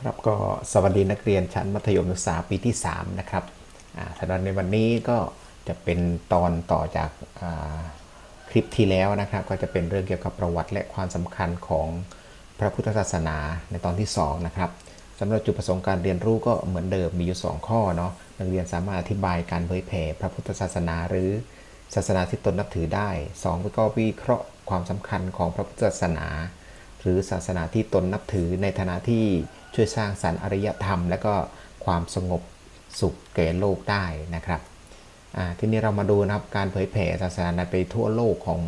ครับก็สวัสดีนักเรียนชั้นมัธยมศึกษาปีที่ 3 นะครับอ่าสำหรับในวันนี้ก็จะเป็นตอนต่อจากาคลิปที่แล้วนะครับ ก็จะเป็นเรื่องเกี่ยวกับประวัติและความสำคัญของพระพุทธศาสนาในตอนที่ 2 นะครับสำหรับจุดประสงค์การเรียนรู้ก็เหมือนเดิมมีอยู่ 2 ข้อเนาะนักเรียนสามารถอธิบายการเผยแผ่พระพุทธศาสนาหรือศาสนาที่ตนนับถือได้ 2 ก็วิเคราะห์ความสำคัญของพระพุทธศาสนา หรือศาสนาที่ตนนับถือในฐานะที่ช่วยสร้างสรรค์อารยธรรม และก็ความสงบสุขแก่โลกได้นะครับทีนี้เรามาดูนะครับการเผยแผ่ศาสนาไปทั่วโลกของ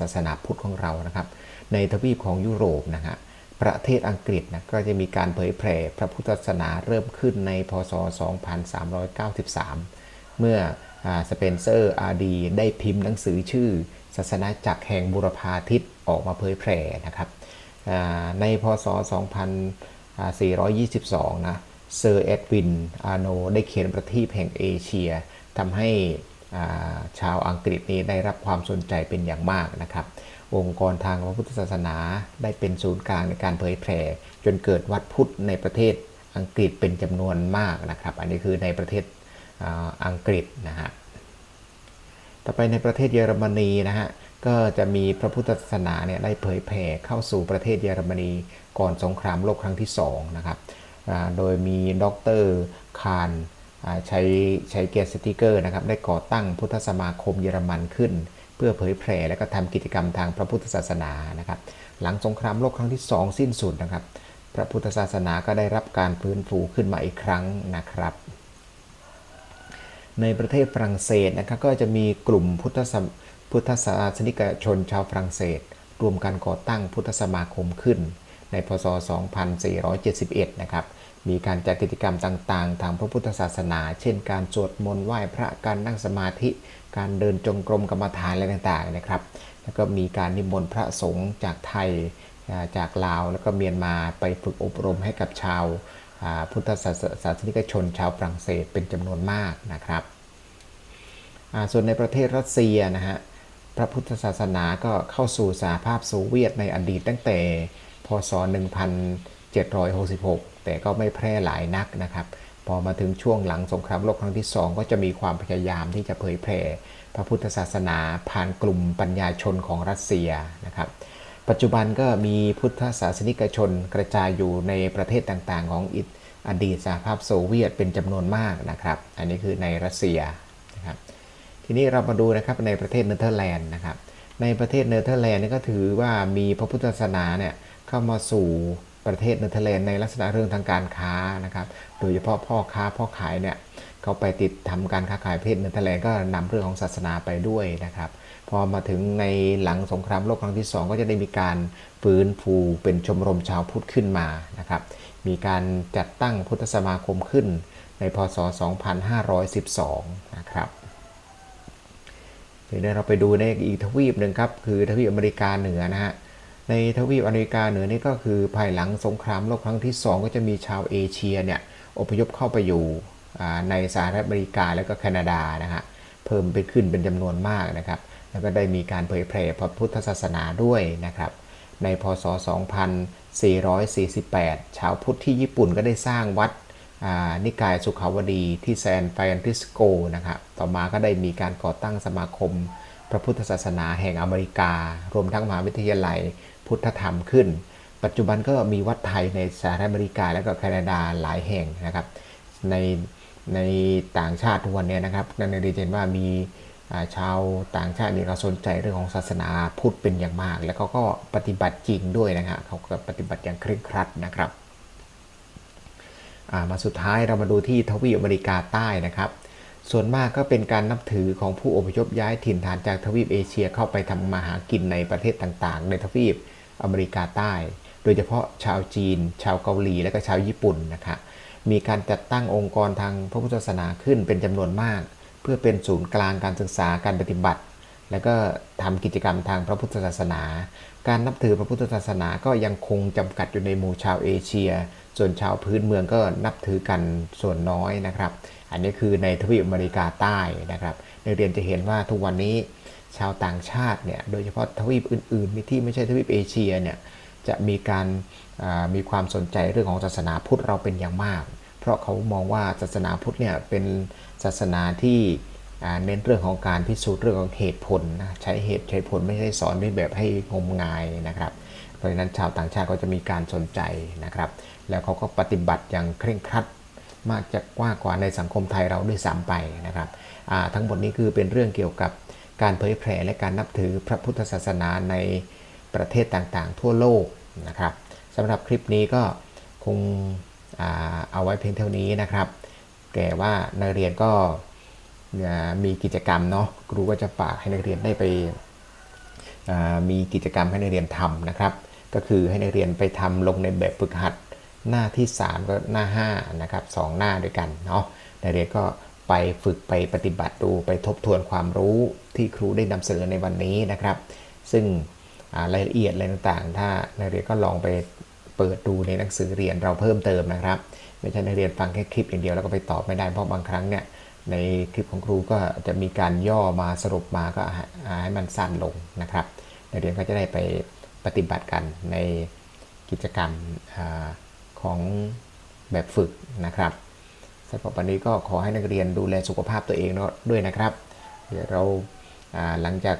ศาสนาพุทธของเรานะครับ ในทวีปของยุโรปนะฮะประเทศอังกฤษนะก็จะมีการเผยแผ่พระพุทธศาสนาเริ่มขึ้นในพศ 2393 เมื่อสเปนเซอร์อาร์ดีได้พิมพ์หนังสือชื่อ ศาสนาจักรแห่งบุรพาทิตออกมาเผยแผ่นะครับ ในพศ 2422 นะ เซอร์เอ็ดวิน อาโน ได้เขียนประทีปแห่งเอเชียทำให้ชาวอังกฤษนี้ได้รับความสนใจเป็นอย่างมากนะครับ องค์กรทางพระพุทธศาสนาได้เป็นศูนย์กลางในการเผยแผ่จนเกิดวัดพุทธในประเทศอังกฤษเป็นจำนวนมากนะครับ อันนี้คือในประเทศอังกฤษนะฮะ ต่อไปในประเทศเยอรมนีนะฮะ ก็จะมีพระพุทธศาสนาเนี่ยได้เผยแผ่เข้าสู่ประเทศเยอรมนีก่อนสงครามโลกครั้งที่2นะครับโดยมีดรคารใช้ใช้เกียรติสติกเกอร์นะครับได้ก่อตั้งพุทธสมาคมเยอรมันขึ้น เพื่อเผยแผ่และก็ทำกิจกรรมทางพระพุทธศาสนานะครับหลังสงครามโลกครั้งที่ 2 สิ้นสุดนะครับ พระพุทธศาสนาก็ได้รับการฟื้นฟูขึ้นมาอีกครั้งนะครับ ในประเทศฝรั่งเศสนะครับก็จะมีกลุ่มพุทธศาพุทธศาสนิกชนชาวฝรั่งเศส รวมกันก่อตั้งพุทธสมาคมขึ้น ในพศ 2471 นะครับมีการจัดกิจกรรมต่างๆ ทางพระพุทธศาสนา เช่น การสวดมนต์ไหว้พระการนั่งสมาธิ การเดินจงกรมกรรมฐานอะไรต่างๆนะครับ แล้วก็มีการนิมนต์พระสงฆ์จากไทยจากลาว แล้วก็เมียนมาไปฝึกอบรมให้กับชาว พุทธศาสศาสนิกชนชาวฝรั่งเศสเป็นจำนวนมากนะครับ ส่วนในประเทศรัสเซียนะฮะพระพุทธศาสนาก็เข้าสู่สหภาพโซเวียตในอดีตตั้งแต่พศ 1766 แต่ก็ไม่แพร่หลายนักนะครับ พอมาถึงช่วงหลังสงครามโลกครั้งที่ 2 ก็จะมีความพยายามที่จะเผยแผ่พระพุทธศาสนาผ่านกลุ่มปัญญาชนของรัสเซียนะครับ ปัจจุบันก็มีพุทธศาสนิกชนกระจายอยู่ในประเทศต่างๆ ของอิอดีตสหภาพโซเวียตเป็นจำนวนมากนะครับ อันนี้คือในรัสเซียนะครับ ทีนี้เรามาดูนะครับในประเทศเนเธอร์แลนด์นะครับ ในประเทศเนเธอร์แลนด์นี่ก็ถือว่ามีพระพุทธศาสนาเนี่ยเข้ามาสู่ประเทศเนเธอร์แลนด์ในลักษณะเรื่องทางการค้านะครับ โดยเฉพาะพ่อค้าพ่อขายเนี่ย เขาไปติดทำการค้าขายประเทศเนเธอร์แลนด์ก็นำเรื่องของศาสนาไปด้วยนะครับ พอมาถึงในหลังสงครามโลกครั้งที่ 2 ก็จะได้มีการฟื้นฟูเป็นชมรมชาวพุทธขึ้นมานะครับ มีการจัดตั้งพุทธสมาคมขึ้นในพศ 2512 นะครับเดี๋ยวเราไปดูในอีกทวีปหนึ่งครับ คือทวีปอเมริกาเหนือนะฮะ ในทวีปอเมริกาเหนือนี่ก็คือภายหลังสงครามโลกครั้งที่ 2 ก็จะมีชาวเอเชียเนี่ยอพยพเข้าไปอยู่ ในสหรัฐอเมริกาและก็แคนาดานะฮะเพิ่มไปขึ้นเป็นจำนวนมากนะครับ แล้วก็ได้มีการเผยแผ่พระพุทธศาสนาด้วยนะครับ ในพศ 2448 ชาวพุทธที่ญี่ปุ่นก็ได้สร้างวัดนิกายสุขาวดีที่แซนฟรานซิสโกนะครับต่อมาก็ได้มีการก่อตั้งสมาคม พระพุทธศาสนาแห่งอเมริกา รวมทั้งมหาวิทยาลัยพุทธธรรมขึ้น ปัจจุบันก็มีวัดไทยในสหรัฐอเมริกาและก็แคนาดาหลายแห่งนะครับ ใน ในต่างชาติทุกวันเนี้นะครับนั่นเรียเห็นว่ามีชาวต่างชาตินี่เขาสนใจเรื่องของศาสนาพุทธเป็นอย่างมาก แล้วเขาก็ปฏิบัติจริงด้วยนะฮะเขาก็ปฏิบัติอย่างเคร่งครัดนะครับามาสุดท้ายเรามาดูที่ทวีปอเมริกาใต้นะครับ ส่วนมากก็เป็นการนับถือของผู้อพยพย้ายถิ่นฐานจากทวีปเอเชียเข้าไปทำมาหากินในประเทศต่างๆ ในทวีปอเมริกาใต้ โดยเฉพาะชาวจีน ชาวเกาหลีและก็ชาวญี่ปุ่นนะครับ มีการจัดตั้งองค์กรทางพระพุทธศาสนาขึ้นเป็นจำนวนมาก เพื่อเป็นศูนย์กลางการศึกษาการปฏิบัติ แล้วก็ทำกิจกรรมทางพระพุทธศาสนา การนับถือพระพุทธศาสนาก็ยังคงจำกัดอยู่ในหมู่ชาวเอเชีย ส่วนชาวพื้นเมืองก็นับถือกันส่วนน้อยนะครับ อันนี้คือในทวีปอเมริกาใต้นะครับนักเรียนจะเห็นว่าทุกวันนี้ชาวต่างชาติเนี่ยโดยเฉพาะทวีปอื่นๆที่ไม่ใช่ทวีปเอเชียเนี่ยจะมีการามีความสนใจเรื่องของศาสนาพุทธเราเป็นอย่างมาก ราะเขามองว่าศาสนาพุทธเนี่ยเป็นศาสนาที่เน้นเรื่องของการพิสูจน์เรื่องของเหตุผลนะใช้เหตุใช้ผลไม่ใช่สอนด้วยแบบให้งมงายนะครับ เพราะฉะนั้นชาวต่างชาติก็จะมีการสนใจนะครับ แล้วเขาก็ปฏิบัติอย่างเคร่งครัดมากจะกว่ากว่าในสังคมไทยเราด้วยซ้ำไปนะครับทั้งหมดนี้คือเป็นเรื่องเกี่ยวกับการเผยแผ่และการนับถือพระพุทธศาสนาในประเทศต่างๆ ทั่วโลกนะครับสำหรับคลิปนี้ก็คง เอาไว้เพียงเท่านี้นะครับ แก่ว่านักเรียนก็มีกิจกรรมเนาะครูก็จะฝากให้นักเรียนได้ไปมีกิจกรรมให้นักเรียนทำนะครับ ก็คือให้นักเรียนไปทำลงในแบบฝึกหัดหน้าที่ 3 ก็หน้า5นะครับสองหน้าด้วยกันเนาะนักเรียนก็ไปฝึกไปปฏิบัติดูไปทบทวนความรู้ที่ครูได้นำเสนอในวันนี้นะครับ ซึ่งรายละเอียดอะไรต่างๆ ถ้านักเรียนก็ลองไป เปิดดูในหนังสือเรียนเราเพิ่มเติมนะครับ ไม่ใช่นักเรียนฟังแค่คลิปอย่างเดียวแล้วก็ไปตอบไม่ได้เพราะบางครั้งเนี่ยในคลิปของครูก็จะมีการย่อมาสรุปมาก็ให้มันสั้นลงนะครับนักเรียนก็จะได้ไปปฏิบัติกันในกิจกรรมอของแบบฝึกนะครับสำหรับวันนี้ก็ขอให้นักเรียนดูแลสุขภาพตัวเองเด้วยนะครับ เดี๋ยวเราาหลังจาก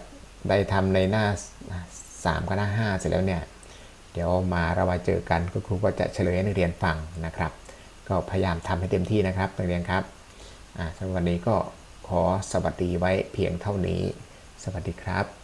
ได้ทำในหน้า 3 กับหน้า 5 เสร็จแล้วเนี่ย เดี๋ยวมาเรามาเจอกันคุณครูก็จะเฉลยให้นักเรียนฟังนะครับ ก็พยายามทำให้เต็มที่นะครับนักเรียนครับอ่าสำหรับวันนี้ก็ขอสวัสดีไว้เพียงเท่านี้ สวัสดีครับ